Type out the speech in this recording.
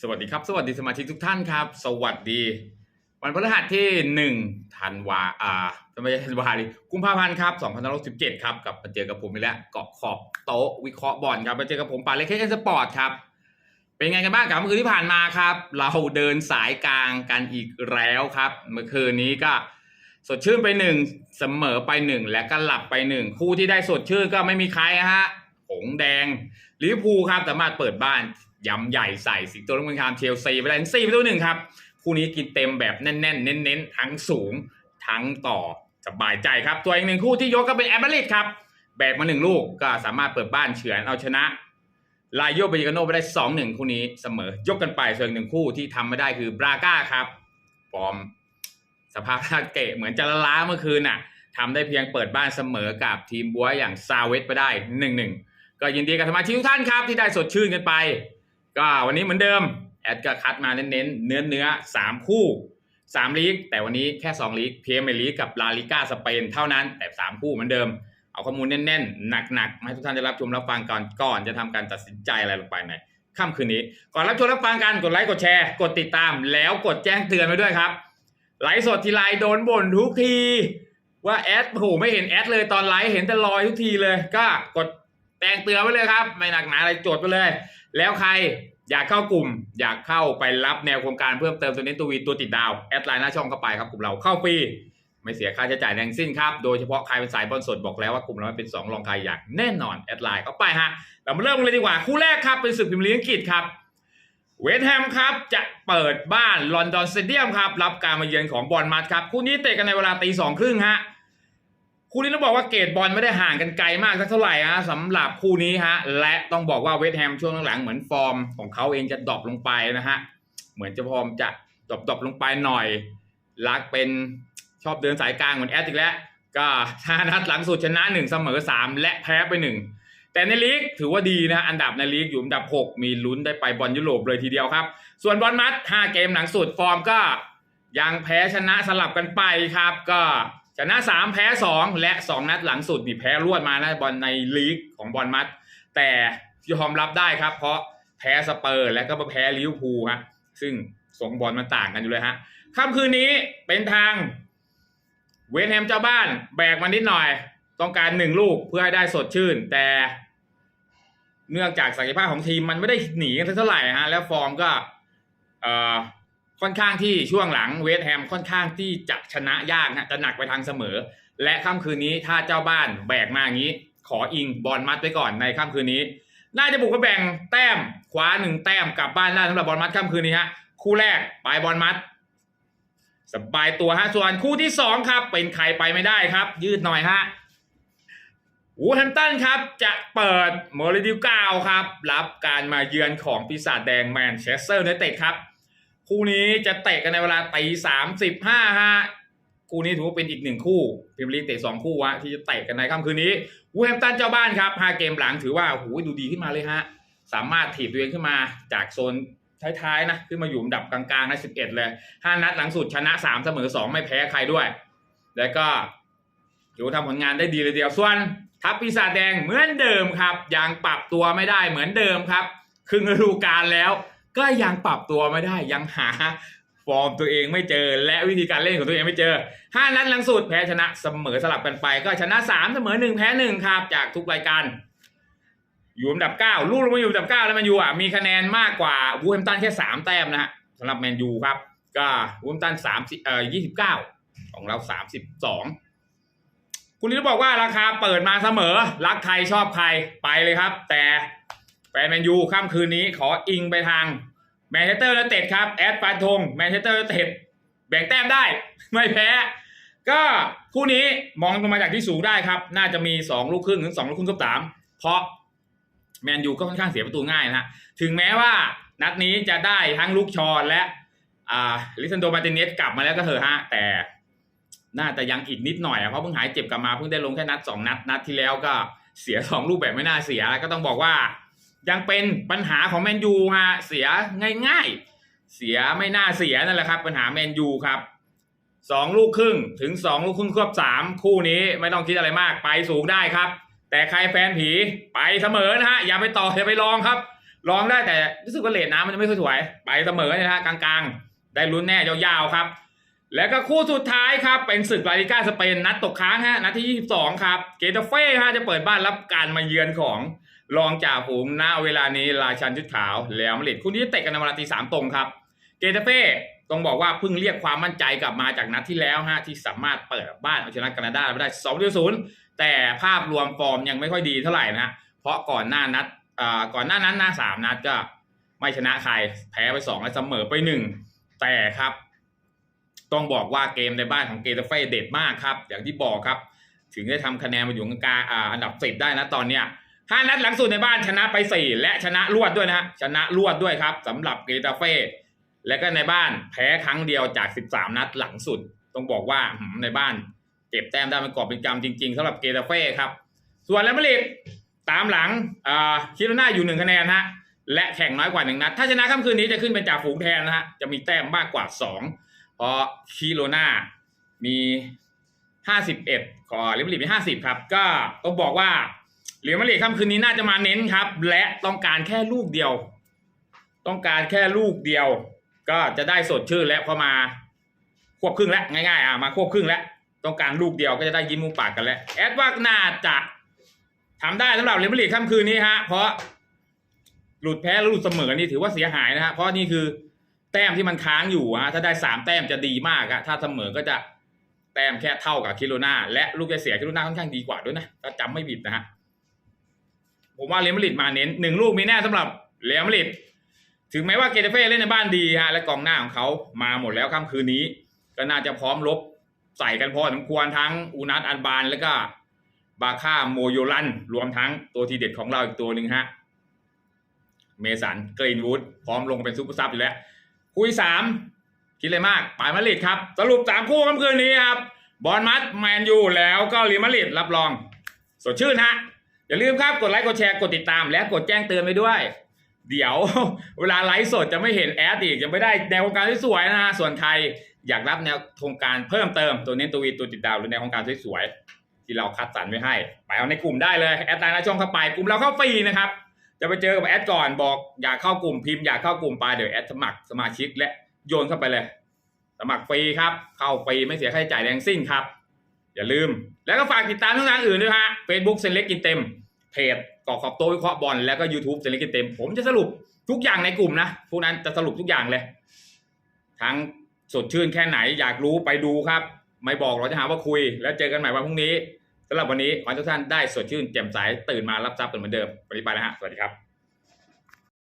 สวัสดีครับ สวัสดีสมาชิกทุกท่านครับ สวัสดี วันพฤหัสที่หนึ่งธันวาอ่าทำไมธันวาดิกุมภาพันธ์ครับ2567ครับกลับมาเจอกับผมอีกแล้วเกาะขอบโต๊ะวิเคราะห์บอลครับมาเจอกับผมปาเล็กเคนสปอร์ตครับ เป็นไงกันบ้างกับเมื่อคืนที่ผ่านมาครับ เราเดินสายกลางกันอีกแล้วครับ เมื่อคืนนี้ก็สดชื่นไปหนึ่งเสมอไปหนึ่งและก็หลับไปหนึ่งคู่ที่ได้สดชื่นก็ไม่มีใครฮะหงแดงลิเวอร์พูลครับสามารถเปิดบ้าน ยำใหญ่ใส่สิงโตลงมือคามเชลซีไปได้สี่ประตูหนึ่งครับ คู่นี้กินเต็มแบบแน่นๆ เน้นๆ ทั้งสูงทั้งต่อสบายใจครับตัวอีกหนึ่งคู่ที่ยกก็เป็นแอมเบริดครับแบกมาหนึ่งลูกก็สามารถเปิดบ้านเฉือนเอาชนะลายโยเบริกาโนไปได้สองหนึ่งคู่นี้เสมอยกกันไปส่วนอีกหนึ่งคู่ที่ทำไม่ได้คือบราก้าครับฟอร์มสภาพร่างเกะเหมือนจะละล้าเมื่อคืนน่ะทำได้เพียงเปิดบ้านเสมอกับทีมบัวอย่างซาเวตไปได้หนึ่งหนึ่งก็ยินดีกับสมาชิกทุกท่านครับที่ได้สดชื่นกันไป ก็วันนี้เหมือนเดิม แอดก็คัดมาเน้นๆ เนื้อเนื้อสามคู่สามลีก แต่วันนี้แค่สองลีกเพียเมลีกกับลาลิก้าสเปนเท่านั้นแต่สามคู่เหมือนเดิม เอาข้อมูลแน่นๆ หนักๆมาให้ทุกท่านได้รับชมรับฟังก่อนก่อนจะทำการตัดสินใจอะไรลงไปในค่ำคืนนี้ ก่อนรับชมรับฟังกันกดไลค์กดแชร์กดติดตาม แล้วกดแจ้งเตือนไว้ด้วยครับไลฟ์สดทีไรโดนบ่นทุกที ว่าแอดโอ้โหไม่เห็นแอดเลยตอนไลฟ์เห็นแต่ลอยทุกทีเลย ก็กด แจ้งเตือนไว้เลยครับ ไม่หนักหนาอะไรจดไปเลย แล้วใครอยากเข้ากลุ่ม อยากเข้าไปรับแนวโครงการเพิ่มเติมตัวนี้ตัววีตัวติดดาวแอดไลน์หน้าช่องเข้าไปครับกลุ่มเราเข้าฟรีไม่เสียค่าใช้จ่ายแรงสิ้นครับ โดยเฉพาะใครเป็นสายบอลสดบอกแล้วว่ากลุ่มเราเป็นสองรองใครอย่างแน่นอนแอดไลน์เข้าไปฮะเรามาเริ่มกันเลยดีกว่าคู่แรกครับเป็นศึกพรีเมียร์ลีกอังกฤษครับเวสต์แฮมครับจะเปิดบ้านลอนดอนสเตเดียมครับรับการมาเยือนของบอลมัดครับคู่นี้เตะกันในเวลาตีสองครึ่งฮะ คู่นี้ต้องบอกว่าเกตบอลไม่ได้ห่างกันไกลมากสักเท่าไหร่ฮะสำหรับคู่นี้ฮะและต้องบอกว่าเวสต์แฮมช่วงหลังๆเหมือนฟอร์มของเขาเองจะดรอปลงไปนะฮะเหมือนจะพร้อมจะดรอปดรอปลงไปหน่อย ลักเป็นชอบเดินสายกลางเหมือนแอดอีกแล้วก็ห้านัดหลังสุดชนะหนึ่งเสมอสามและแพ้ไปหนึ่งแต่ในลีกถือว่าดีนะอันดับในลีกอยู่อันดับ 6 มีลุ้นได้ไปบอลยุโรปเลยทีเดียวครับ ส่วนบอลมัด5เกมหลังสุดฟอร์มก็ยังแพ้ชนะสลับกันไปครับ ก็ ชนะ3แพ้2และ2นัดหลังสุดนี่แพ้รวดมานะบอลในลีกของบอลมัด แต่ยอมรับได้ครับ เพราะแพ้สเปอร์และก็มาแพ้ลิเวอร์พูลฮะซึ่งสองบอลมันต่างกันอยู่เลยฮะค่ำคืนนี้เป็นทางเวสแฮมเจ้าบ้านแบกมานิดหน่อย ต้องการหนึ่งลูกเพื่อให้ได้สดชื่น แต่ เนื่องจากศักยภาพของทีมมันไม่ได้หนีกันเท่าไหร่ฮะแล้วฟอร์มก็เอ่อ ค่อนข้างที่ช่วงหลังเวสแฮมค่อนข้างที่จะชนะยากนะจะหนักไปทางเสมอ และค่ำคืนนี้ถ้าเจ้าบ้านแบกมาอย่างนี้ ขออิงบอลมัดไปก่อนในค่ำคืนนี้ น่าจะบุกไปแบ่งแต้มคว้าหนึ่งแต้มกลับบ้านได้สำหรับบอลมัดค่ำคืนนี้ฮะคู่แรกไปบอลมัดสบายตัวฮะส่วนคู่ที่สองครับ เป็นใครไปไม่ได้ครับ ยืดหน่อยฮะวูแฮมตันครับจะเปิดโมริดิวกาวครับ รับการมาเยือนของปีศาจแดงแมนเชสเตอร์ยูไนเต็ดครับ คู่นี้จะเตะกันในเวลาตีสามสิบห้าฮะคู่นี้ถือว่าเป็นอีกหนึ่งคู่พรีเมียร์ลีเตะสองคู่วะที่จะเตะกันในค่ำคืนนี้วูแฮมตันเจ้าบ้านครับห้าเกมหลังถือว่าโอ้โหดูดีขึ้นมาเลยฮะสามารถถีบตัวเองขึ้นมาจากโซนท้ายๆนะขึ้นมาอยู่อันดับกลางๆในสิบเอ็ดเลยห้านัดหลังสุดชนะสามเสมอสองไม่แพ้ใครด้วย แล้วก็ถือว่าทำผลงานได้ดีเลยเดียวส่วนทัพปีศาจแดงเหมือนเดิมครับยังปรับตัวไม่ได้เหมือนเดิมครับ ครึ่งฤดูกาลแล้ว ก็ยังปรับตัวไม่ได้ยังหาฟอร์มตัวเองไม่เจอและวิธีการเล่นของตัวเองไม่เจอห้านัดหลังสุดแพ้ชนะเสมอสลับกันไป ก็ชนะสามเสมอหนึ่งแพ้หนึ่งครับ จากทุกรายการ อยู่อันดับเก้าลูกลงมาอยู่อันดับเก้าแล้วแมนยูอะมีคะแนนมากกว่าวูแฮมตันแค่สามแต้มนะฮะสำหรับแมนยูครับ ก็วูแฮมตันสามสิเอ่อยี่สิบเก้าของเราสามสิบสองคุณลิศบอกว่าราคาเปิดมาเสมอ รักใครชอบใครไปเลยครับ แต่แฟนแมนยูค่ำคืนนี้ขออิงไปทาง แมนเชสเตอร์ยูไนเต็ดครับแอดฟันธงแมนเชสเตอร์ยูไนเต็ดแบ่งแต้มได้ ไม่แพ้ ก็คู่นี้มองลงมาจากที่สูงได้ครับ น่าจะมี 2 ลูกครึ่งถึง2ลูกครึ่งกับสามเพราะแมนยูก็ค่อนข้างเสียประตูง่ายนะฮะถึงแม้ว่านัดนี้จะได้ทั้งลูกชอและอ่าลิซันโดมาติเนสกลับมาแล้วก็เถอะฮะแต่น่าจะยังอีกนิดหน่อยเพราะเพิ่งหายเจ็บกลับมาเพิ่งได้ลงแค่นัดสองนัด นัดที่แล้วก็เสียสองลูกแบบไม่น่าเสียก็ต้องบอกว่า ยังเป็นปัญหาของแมนยูฮะเสียง่ายๆ เสียไม่น่าเสียนั่นแหละครับ ปัญหาแมนยูครับสองลูกครึ่งถึงสองลูกครึ่งควบสามคู่นี้ไม่ต้องคิดอะไรมากไปสูงได้ครับ แต่ใครแฟนผีไปเสมอนะฮะอย่าไปต่ออย่าไปลองครับ ลองได้แต่รู้สึกว่าเลนน้ำมันจะไม่ค่อยสวยไปเสมอเนี่ยนะฮะกลางๆ ได้ลุ้นแน่ยาวๆครับ แล้วก็คู่สุดท้ายครับเป็นศึกลาลิก้าสเปนนัดตกค้างฮะนัดที่ 22 ครับ เกตาเฟ่ฮะจะเปิดบ้านรับการมาเยือนของ รองจ่าฝูงณเวลานี้ราชันชุดขาวแล้วมาดริดคู่นี้เตะกันในเวลาตีสามตรงครับ เกตาเฟ่ต้องบอกว่าเพิ่งเรียกความมั่นใจกลับมาจากนัดที่แล้วฮะที่สามารถเปิดบ้านเอาชนะแคนาดาไปได้2ต่อ0แต่ภาพรวมฟอร์มยังไม่ค่อยดีเท่าไหร่นะฮะเพราะก่อนหน้านัดอ่าก่อนหน้านั้นหน้าสามนัดก็ไม่ชนะใครแพ้ไปสองและเสมอไปหนึ่งแต่ครับ ต้องบอกว่าเกมในบ้านของเกตาเฟ่เด็ดมากครับ อย่างที่บอกครับ ถึงได้ทำคะแนนมาอยู่กลางอ่าอันดับสิบได้นะตอนเนี้ย ห้านัดหลังสุดในบ้านชนะไปสี่และชนะรวดด้วยนะฮะชนะรวดด้วยครับสำหรับเกตาเฟ่และก็ในบ้านแพ้ครั้งเดียวจาก13นัดหลังสุด ต้องบอกว่าในบ้านเก็บแต้มได้เป็นกอบเป็นกำจริงๆสำหรับเกตาเฟ่ครับ ส่วนแรอัลมาดริดตามหลังอ่าคิโรนาอยู่หนึ่งคะแนนฮะและแข่งน้อยกว่าหนึ่งนัด ถ้าชนะค่ำคืนนี้จะขึ้นเป็นจ่าฝูงแทนนะฮะจะมีแต้มมากกว่าสองเพราะคิโรนามี51ขอเรอัลมาดริดมี50ครับ ก็ต้องบอกว่า เรอัลมาดริดค่ำคืนนี้น่าจะมาเน้นครับ และต้องการแค่ลูกเดียว ต้องการแค่ลูกเดียว ก็จะได้สดชื่นและพอมาควบครึ่งแล้วง่ายๆอะมาควบครึ่งแล้วต้องการลูกเดียวก็จะได้ยิ้มมุมปากกันแล้วแอดว่าน่าจะทำได้สำหรับเรอัลมาดริดค่ำคืนนี้ฮะเพราะหลุดแพ้แล้วหลุดเสมอนี่ถือว่าเสียหายนะฮะเพราะนี่คือแต้มที่มันค้างอยู่ฮะถ้าได้สามแต้มจะดีมากอะถ้าเสมอก็จะแต้มแค่เท่ากับคิโรนาและลูกได้เสียคิโรนาค่อนข้างดีกว่าด้วยนะถ้าจำไม่ผิดนะฮะ ผมว่าเรอัลมาดริดมาเน้นหนึ่งลูกมีแน่สำหรับเรอัลมาดริดถึงแม้ว่าเกเตเฟ่เล่นในบ้านดีฮะและกองหน้าของเขามาหมดแล้วค่ำคืนนี้ ก็น่าจะพร้อมลบใส่กันพอสมควรทั้งอูนัทอันบานแล้วก็บาค่าโมโยลัน รวมทั้งตัวทีเด็ดของเราอีกตัวหนึ่งฮะ เมสันกรีนวูดพร้อมลงเป็นซุปเปอร์ซับอยู่แล้ว คุยสามคิดเลยมากไปมาดริดครับ สรุปสามคู่ค่ำคืนนี้ครับ บอลมัดแมนยูแล้วก็เรียลมาดริดรับรอง สดชื่นฮะ อย่าลืมครับกดไลค์กดแชร์กดติดตาม และกดแจ้งเตือนไปด้วย เดี๋ยวเวลาไลฟ์สดจะไม่เห็นแอดอีกจะไม่ได้แนวโครงการสวยๆนะฮะส่วนใครอยากรับแนวโครงการเพิ่มเติมตัวเน้นตัววีตัวติดดาวหรือแนวโครงการสวยๆที่เราคัดสรรไว้ให้ ไปเอาในกลุ่มได้เลยแอดไลน์หน้าช่องเข้าไปกลุ่มเราเข้าฟรีนะครับจะไปเจอกับแอดก่อนบอกอยากเข้ากลุ่มพิมพ์อยากเข้ากลุ่มไปเดี๋ยวแอดสมัครสมาชิกและโยนเข้าไปเลย สมัครฟรีครับ เข้าฟรีไม่เสียค่าใช้จ่ายแรงสิ้นครับ อย่าลืม แล้วก็ฝากติดตามช่องทางอื่นด้วยฮะ Facebook เซนเล็กกินเต็ม เพจกอขอบโตวิเคราะห์บอลแล้วก็ YouTube เซนเล็กกินเต็ม ผมจะสรุปทุกอย่างในกลุ่มนะ พวกนั้นจะสรุปทุกอย่างเลย ทั้งสดชื่นแค่ไหนอยากรู้ไปดูครับ ไม่บอกเราจะหาว่าคุย แล้วเจอกันใหม่วันพรุ่งนี้สำหรับวันนี้ขอให้ทุกท่านได้สดชื่นแจ่มใสตื่นมารับทรัพย์กันเหมือนเดิมวันนี้ไปแล้วฮะสวัสดีครับ